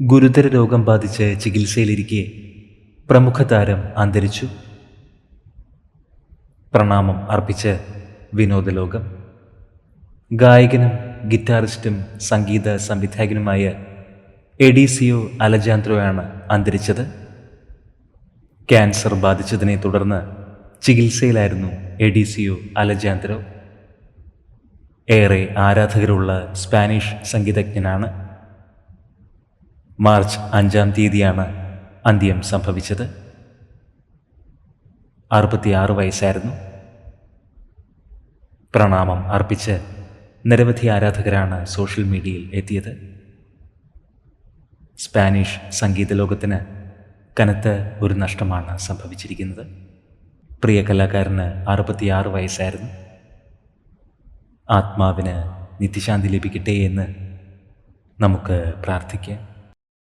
ഗുരുതര രോഗം ബാധിച്ച് ചികിത്സയിലിരിക്കെ പ്രമുഖ താരം അന്തരിച്ചു. പ്രണാമം അർപ്പിച്ച് വിനോദലോകം. ഗായകനും ഗിറ്റാറിസ്റ്റും സംഗീത സംവിധായകനുമായ എഡിസിയോ അലജാന്ത്രോയാണ് അന്തരിച്ചത്. ക്യാൻസർ ബാധിച്ചതിനെ തുടർന്ന് ചികിത്സയിലായിരുന്നു എഡിസിയോ അലജാന്ത്രോ. ഏറെ ആരാധകരുള്ള സ്പാനിഷ് സംഗീതജ്ഞനാണ് മാർച്ച് അഞ്ചാം തീയതിയാണ് അന്ത്യം സംഭവിച്ചത്. അറുപത്തിയാറ് വയസ്സായിരുന്നു. പ്രണാമം അർപ്പിച്ച് നിരവധി ആരാധകരാണ് സോഷ്യൽ മീഡിയയിൽ എത്തിയത്. സ്പാനിഷ് സംഗീത ലോകത്തിന് കനത്ത ഒരു നഷ്ടമാണ് സംഭവിച്ചിരിക്കുന്നത്. പ്രിയ കലാകാരന് അറുപത്തിയാറ് വയസ്സായിരുന്നു. ആത്മാവിന് നിത്യശാന്തി ലഭിക്കട്ടെ എന്ന് നമുക്ക് പ്രാർത്ഥിക്കാം.